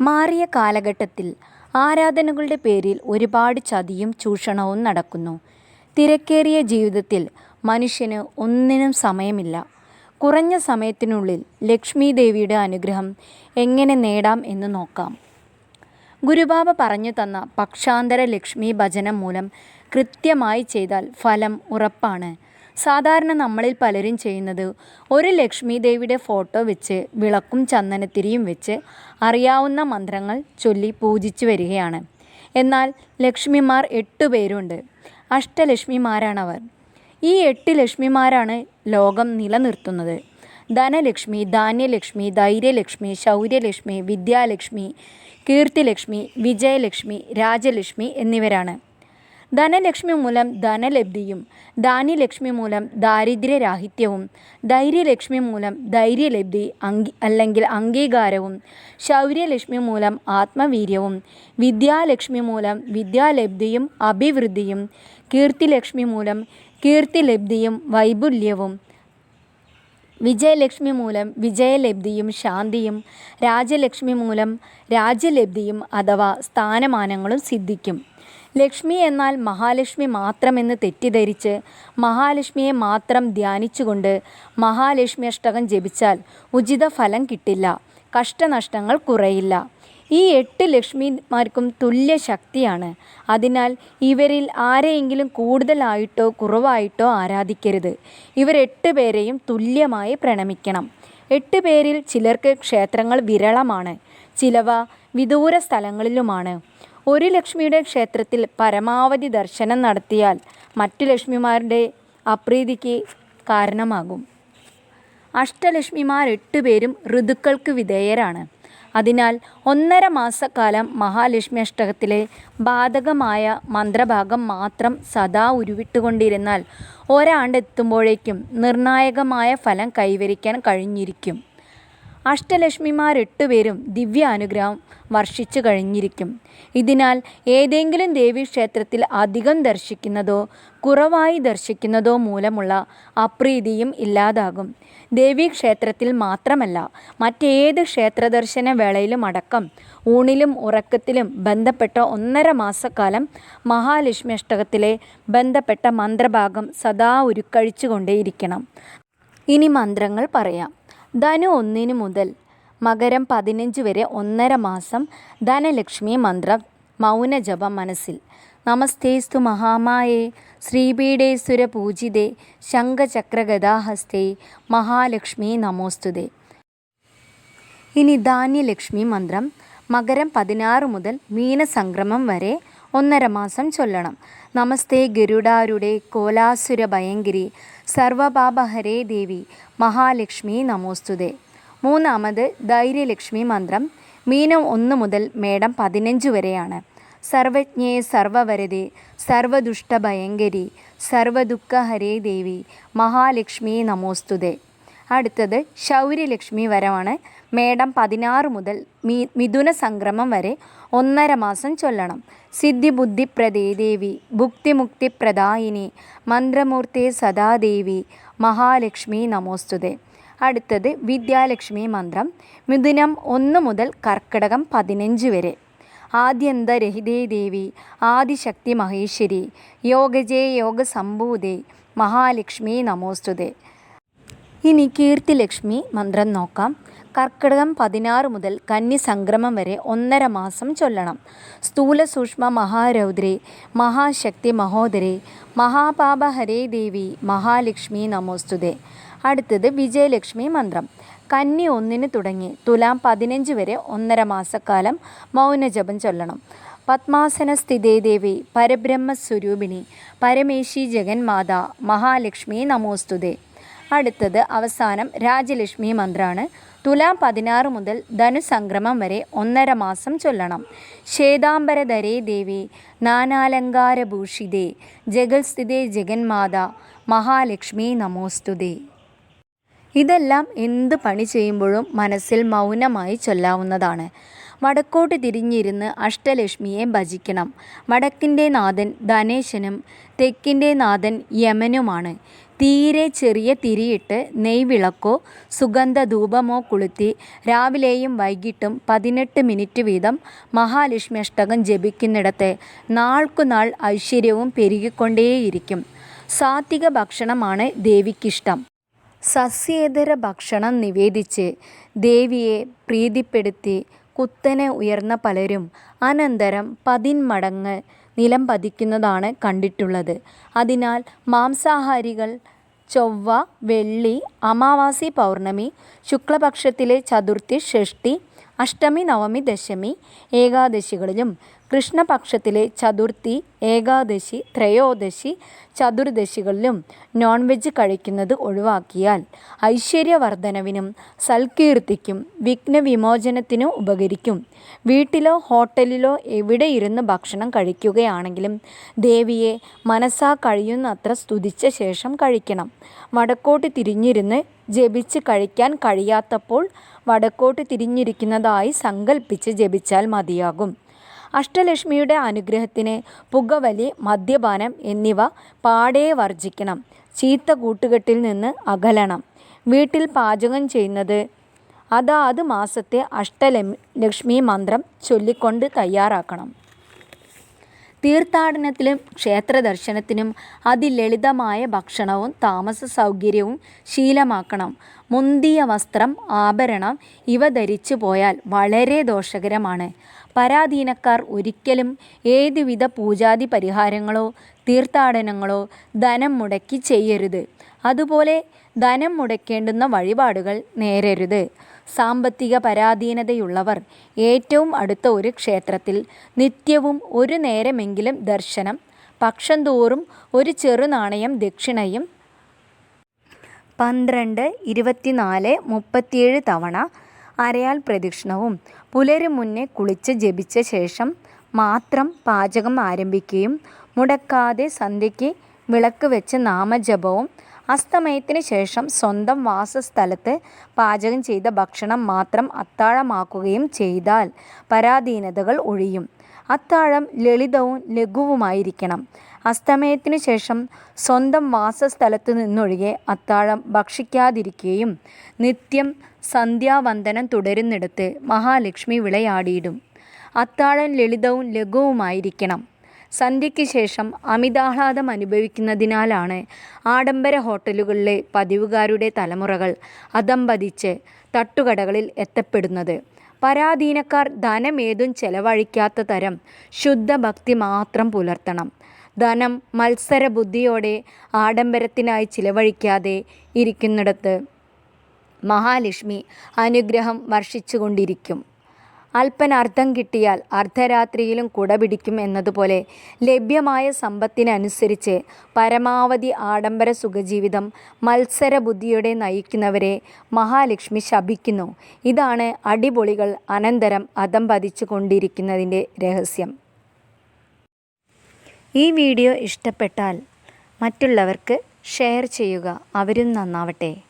മാറിയ കാലഘട്ടത്തിൽ ആരാധനകളുടെ പേരിൽ ഒരുപാട് ചതിയും ചൂഷണവും നടക്കുന്നു. തിരക്കേറിയ ജീവിതത്തിൽ മനുഷ്യന് ഒന്നിനും സമയമില്ല. കുറഞ്ഞ സമയത്തിനുള്ളിൽ ലക്ഷ്മി ദേവിയുടെ അനുഗ്രഹം എങ്ങനെ നേടാം എന്ന് നോക്കാം. ഗുരുബാബ പറഞ്ഞു തന്ന പക്ഷാന്തര ലക്ഷ്മി ഭജനം മൂലം കൃത്യമായി ചെയ്താൽ ഫലം ഉറപ്പാണ്. സാധാരണ നമ്മളിൽ പലരും ചെയ്യുന്നത് ഒരു ലക്ഷ്മി ദേവിയുടെ ഫോട്ടോ വെച്ച് വിളക്കും ചന്ദനത്തിരിയും വെച്ച് അറിയാവുന്ന മന്ത്രങ്ങൾ ചൊല്ലി പൂജിച്ചു വരികയാണ്. എന്നാൽ ലക്ഷ്മിമാർ എട്ട് പേരുണ്ട് അഷ്ടലക്ഷ്മിമാരാണവർ. ഈ എട്ട് ലക്ഷ്മിമാരാണ് ലോകം നിലനിർത്തുന്നത്. ധനലക്ഷ്മി, ധാന്യലക്ഷ്മി, ധൈര്യലക്ഷ്മി, ശൗര്യലക്ഷ്മി, വിദ്യാലക്ഷ്മി, കീർത്തിലക്ഷ്മി, വിജയലക്ഷ്മി, രാജലക്ഷ്മി എന്നിവരാണ്. ധനലക്ഷ്മി മൂലം ധനലബ്ധിയും ധാന്യലക്ഷ്മി മൂലം ദാരിദ്ര്യരാഹിത്യവും ധൈര്യലക്ഷ്മി മൂലം ധൈര്യലബ്ധി അല്ലെങ്കിൽ അംഗീകാരവും ശൗര്യലക്ഷ്മി മൂലം ആത്മവീര്യവും വിദ്യാലക്ഷ്മി മൂലം വിദ്യാലബ്ധിയും അഭിവൃദ്ധിയും കീർത്തിലക്ഷ്മി മൂലം കീർത്തിലബ്ധിയും വൈപുല്യവും വിജയലക്ഷ്മി മൂലം വിജയലബ്ധിയും ശാന്തിയും രാജലക്ഷ്മി മൂലം രാജ്യലബ്ധിയും അഥവാ സ്ഥാനമാനങ്ങളും സിദ്ധിക്കും. ലക്ഷ്മി എന്നാൽ മഹാലക്ഷ്മി മാത്രമെന്ന് തെറ്റിദ്ധരിച്ച് മഹാലക്ഷ്മിയെ മാത്രം ധ്യാനിച്ചുകൊണ്ട് മഹാലക്ഷ്മി അഷ്ടകം ജപിച്ചാൽ ഉചിത ഫലം കിട്ടില്ല. കഷ്ടനഷ്ടങ്ങൾ കുറയില്ല. ഈ എട്ട് ലക്ഷ്മിമാർക്കും തുല്യ ശക്തിയാണ് അതിനാൽ ഇവരിൽ ആരെയെങ്കിലും കൂടുതലായിട്ടോ കുറവായിട്ടോ ആരാധിക്കരുത്. ഇവരെട്ട് പേരെയും തുല്യമായി പ്രണമിക്കണം. എട്ട് പേരിൽ ചിലർക്ക് ക്ഷേത്രങ്ങൾ വിരളമാണ്. ചിലവ വിദൂര സ്ഥലങ്ങളിലുമാണ്. ഒരു ലക്ഷ്മിയുടെ ക്ഷേത്രത്തിൽ പരമാവധി ദർശനം നടത്തിയാൽ മറ്റു ലക്ഷ്മിമാരുടെ അപ്രീതിക്ക് കാരണമാകും. അഷ്ടലക്ഷ്മിമാർ എട്ടുപേരും ഋതുക്കൾക്ക് വിധേയരാണ്. അതിനാൽ ഒന്നര മാസക്കാലം മഹാലക്ഷ്മി അഷ്ടകത്തിലെ ബാധകമായ മന്ത്രഭാഗം മാത്രം സദാ ഉരുവിട്ടുകൊണ്ടിരുന്നാൽ ഒരാണ്ടെത്തുമ്പോഴേക്കും നിർണായകമായ ഫലം കൈവരിക്കാൻ കഴിഞ്ഞിരിക്കും. അഷ്ടലക്ഷ്മിമാരെട്ടുപേരും ദിവ്യാനുഗ്രഹം വർഷിച്ചു കഴിഞ്ഞിരിക്കും. ഇതിനാൽ ഏതെങ്കിലും ദേവീക്ഷേത്രത്തിൽ അധികം ദർശിക്കുന്നതോ കുറവായി ദർശിക്കുന്നതോ മൂലമുള്ള അപ്രീതിയും ഇല്ലാതാകും. ദേവീക്ഷേത്രത്തിൽ മാത്രമല്ല മറ്റേത് ക്ഷേത്രദർശന വേളയിലുമടക്കം ഊണിലും ഉറക്കത്തിലും ബന്ധപ്പെട്ട ഒന്നര മാസക്കാലം മഹാലക്ഷ്മി അഷ്ടകത്തിലെ ബന്ധപ്പെട്ട മന്ത്രഭാഗം സദാ ഉരുക്കഴിച്ചുകൊണ്ടേയിരിക്കണം. ഇനി മന്ത്രങ്ങൾ പറയാം. ധനു ഒന്നിന് മുതൽ മകരം പതിനഞ്ച് വരെ ഒന്നര മാസം ധനലക്ഷ്മി മന്ത്രം മൗനജപം മനസ്സിൽ. നമസ്തേസ്തു മഹാമായേ ശ്രീപീഠേ സുരപൂജിതേ ശംഖചക്രഗദാഹസ്തേ മഹാലക്ഷ്മി നമോസ്തുതേ. ഇനി ധാന്യലക്ഷ്മി മന്ത്രം മകരം പതിനാറ് മുതൽ മീനസംക്രമം വരെ ഒന്നരമാസം ചൊല്ലണം. നമസ്തേ ഗരുഡാരുടെ കോലാസുര ഭയങ്കരി സർവപാപഹരേ ദേവി മഹാലക്ഷ്മി നമോസ്തുതേ. മൂന്നാമത് ധൈര്യലക്ഷ്മി മന്ത്രം മീനം ഒന്ന് മുതൽ മേടം പതിനഞ്ച് വരെയാണ്. സർവജ്ഞേ സർവവരദേ സർവദുഷ്ടഭയങ്കരി സർവദുഃഖഹരേ ദേവി മഹാലക്ഷ്മി നമോസ്തുതേ. അടുത്തത് ശൗര്യലക്ഷ്മി വരമാണ്. മേടം പതിനാറ് മുതൽ മിഥുന സംക്രമം വരെ ഒന്നര മാസം ചൊല്ലണം. സിദ്ധി സിദ്ധിബുദ്ധിപ്രദേ ദേവി ഭുക്തിമുക്തി പ്രദായിനി മന്ത്രമൂർത്തി സദാദേവി മഹാലക്ഷ്മി നമോസ്തുതേ. അടുത്തത് വിദ്യാലക്ഷ്മി മന്ത്രം മിഥുനം ഒന്ന് മുതൽ കർക്കിടകം പതിനഞ്ച് വരെ. ആദ്യന്തരഹിതേ ദേവി ആദിശക്തി മഹേശ്വരി യോഗജേ യോഗസംഭൂതേ മഹാലക്ഷ്മി നമോസ്തുതേ. ഇനി കീർത്തിലക്ഷ്മി മന്ത്രം നോക്കാം. കർക്കിടകം പതിനാറ് മുതൽ കന്നി സംക്രമം വരെ ഒന്നര മാസം ചൊല്ലണം. സ്ഥൂല സൂക്ഷ്മ മഹാരൗദ്രേ മഹാപാപ ഹരേ ദേവി മഹാലക്ഷ്മി നമോസ്തുതേ. അടുത്തത് വിജയലക്ഷ്മി മന്ത്രം. കന്നി ഒന്നിന് തുടങ്ങി തുലാം പതിനഞ്ച് വരെ ഒന്നര മാസക്കാലം മൗനജപം ചൊല്ലണം. പത്മാസന സ്ഥിതേ ദേവി പരബ്രഹ്മസ്വരൂപിണി പരമേശി ജഗന്മാതാ മഹാലക്ഷ്മി നമോസ്തുതേ. അടുത്തത് അവസാനം രാജലക്ഷ്മി മന്ത്രമാണ് തുലാം പതിനാറ് മുതൽ ധനുസംക്രമം വരെ ഒന്നര മാസം ചൊല്ലണം. ശ്വേതാംബരധരേ ദേവി നാനാലങ്കാരഭൂഷിതേ ജഗൽസ്ഥിതേ ജഗന്മാത മഹാലക്ഷ്മി നമോസ്തുതേ. ഇതെല്ലാം എന്ത് പണി ചെയ്യുമ്പോഴും മനസ്സിൽ മൗനമായി ചൊല്ലാവുന്നതാണ്. വടക്കോട്ട് തിരിഞ്ഞിരുന്ന് അഷ്ടലക്ഷ്മിയെ ഭജിക്കണം. വടക്കിന്റെ നാഥൻ ധനേശനും തെക്കിന്റെ നാഥൻ യമനുമാണ്. തീരെ ചെറിയ തിരിയിട്ട് നെയ്വിളക്കോ സുഗന്ധധൂപമോ കൊളുത്തി രാവിലെയും വൈകിട്ടും പതിനെട്ട് മിനിറ്റ് വീതം മഹാലക്ഷ്മി അഷ്ടകം ജപിക്കുന്നിടത്തെ നാൾക്കുനാൾ ഐശ്വര്യവും പെരുകിക്കൊണ്ടേയിരിക്കും. സാത്വിക ഭക്ഷണമാണ് ദേവിക്കിഷ്ടം. സസ്യേതര ഭക്ഷണം നിവേദിച്ച് ദേവിയെ പ്രീതിപ്പെടുത്തി കുത്തനെ ഉയർന്ന പലരും അനന്തരം പതിന്മടങ്ങ് നിലം പതിക്കുന്നതാണ് കണ്ടിട്ടുള്ളത്. അതിനാൽ മാംസാഹാരികൾ ചൊവ്വ വെള്ളി അമാവാസി പൗർണമി ശുക്ലപക്ഷത്തിലെ ചതുർത്ഥി ഷഷ്ടി അഷ്ടമി നവമി ദശമി ഏകാദശികളിലും കൃഷ്ണപക്ഷത്തിലെ ചതുർത്ഥി ഏകാദശി ത്രയോദശി ചതുർദശികളിലും നോൺ വെജ് കഴിക്കുന്നത് ഒഴിവാക്കിയാൽ ഐശ്വര്യവർദ്ധനവിനും സൽകീർത്തിക്കും വിഘ്നവിമോചനത്തിനും ഉപകരിക്കും. വീട്ടിലോ ഹോട്ടലിലോ എവിടെ ഇരുന്ന് ഭക്ഷണം കഴിക്കുകയാണെങ്കിലും ദേവിയെ മനസ്സാ കഴിയുന്നത്ര സ്തുതിച്ച ശേഷം കഴിക്കണം. വടക്കോട്ട് തിരിഞ്ഞിരുന്ന് ജപിച്ച് കഴിക്കാൻ കഴിയാത്തപ്പോൾ വടക്കോട്ട് തിരിഞ്ഞിരിക്കുന്നതായി സങ്കല്പിച്ച് ജപിച്ചാൽ മതിയാകും. അഷ്ടലക്ഷ്മിയുടെ അനുഗ്രഹത്തിന് പുകവലി മദ്യപാനം എന്നിവ പാടേ വർജിക്കണം ചീത്ത കൂട്ടുകെട്ടിൽ നിന്ന് അകലണം. വീട്ടിൽ പാചകം ചെയ്യുന്നത് അതാത് മാസത്തെ അഷ്ടലക്ഷ്മി മന്ത്രം ചൊല്ലിക്കൊണ്ട് തയ്യാറാക്കണം. തീർത്ഥാടനത്തിലും ക്ഷേത്ര ദർശനത്തിനും അതിലളിതമായ ഭക്ഷണവും താമസ സൗകര്യവും ശീലമാക്കണം. മുന്തിയ വസ്ത്രം ആഭരണം ഇവ ധരിച്ചു പോയാൽ വളരെ ദോഷകരമാണ്. പരാധീനക്കാർ ഒരിക്കലും ഏതുവിധ പൂജാതി പരിഹാരങ്ങളോ തീർത്ഥാടനങ്ങളോ ധനം മുടക്കി ചെയ്യരുത്. അതുപോലെ ധനം മുടക്കേണ്ടുന്ന വഴിപാടുകൾ നേരരുത്. സാമ്പത്തിക പരാധീനതയുള്ളവർ ഏറ്റവും അടുത്ത ഒരു ക്ഷേത്രത്തിൽ നിത്യവും ഒരു നേരമെങ്കിലും ദർശനം പക്ഷം തോറും ഒരു ചെറുനാണയം ദക്ഷിണയും. പന്ത്രണ്ട് ഇരുപത്തിനാല് മുപ്പത്തിയേഴ് തവണ അരയാൽ പ്രദക്ഷിണവും. പുലരും മുന്നേ കുളിച്ച് ജപിച്ച ശേഷം മാത്രം പാചകം ആരംഭിക്കുകയും മുടക്കാതെ സന്ധ്യയ്ക്ക് വിളക്ക് വെച്ച് നാമജപവും അസ്തമയത്തിന് ശേഷം സ്വന്തം വാസസ്ഥലത്ത് പാചകം ചെയ്ത ഭക്ഷണം മാത്രം അത്താഴമാക്കുകയും ചെയ്താൽ പരാധീനതകൾ ഒഴിയും. അത്താഴം ലളിതവും ലഘുവുമായിരിക്കണം. അസ്തമയത്തിന് ശേഷം സ്വന്തം വാസസ്ഥലത്ത് നിന്നൊഴികെ അത്താഴം ഭക്ഷിക്കാതിരിക്കുകയും നിത്യം സന്ധ്യാവന്ദനം തുടരുന്നിടത്ത് മഹാലക്ഷ്മി വിളയാടിയിടും. അത്താഴം ലളിതവും ലഘുവുമായിരിക്കണം. സന്ധ്യയ്ക്ക് ശേഷം അമിതാഹ്ലാദം അനുഭവിക്കുന്നതിനാലാണ് ആഡംബര ഹോട്ടലുകളിലെ പതിവുകാരുടെ തലമുറകൾ അതമ്പതിച്ച് തട്ടുകടകളിൽ എത്തപ്പെടുന്നത്. പരാധീനക്കാർ ധനമേതും ചെലവഴിക്കാത്ത തരം ശുദ്ധഭക്തി മാത്രം പുലർത്തണം. ധനം മത്സരബുദ്ധിയോടെ ആഡംബരത്തിനായി ചിലവഴിക്കാതെ ഇരിക്കുന്നിടത്ത് മഹാലക്ഷ്മി അനുഗ്രഹം വർഷിച്ചുകൊണ്ടിരിക്കും. അല്പനർത്ഥം കിട്ടിയാൽ അർദ്ധരാത്രിയിലും കുടപിടിക്കും എന്നതുപോലെ ലഭ്യമായ സമ്പത്തിനനുസരിച്ച് പരമാവധി ആഡംബര സുഖജീവിതം മത്സരബുദ്ധിയോടെ നയിക്കുന്നവരെ മഹാലക്ഷ്മി ശപിക്കുന്നു. ഇതാണ് അടിപൊളികൾ അനന്തരം അതം പതിച്ചു കൊണ്ടിരിക്കുന്നതിന്റെ രഹസ്യം. ഈ വീഡിയോ ഇഷ്ടപ്പെട്ടാൽ മറ്റുള്ളവർക്ക് ഷെയർ ചെയ്യുക. അവരും നന്നാവട്ടെ.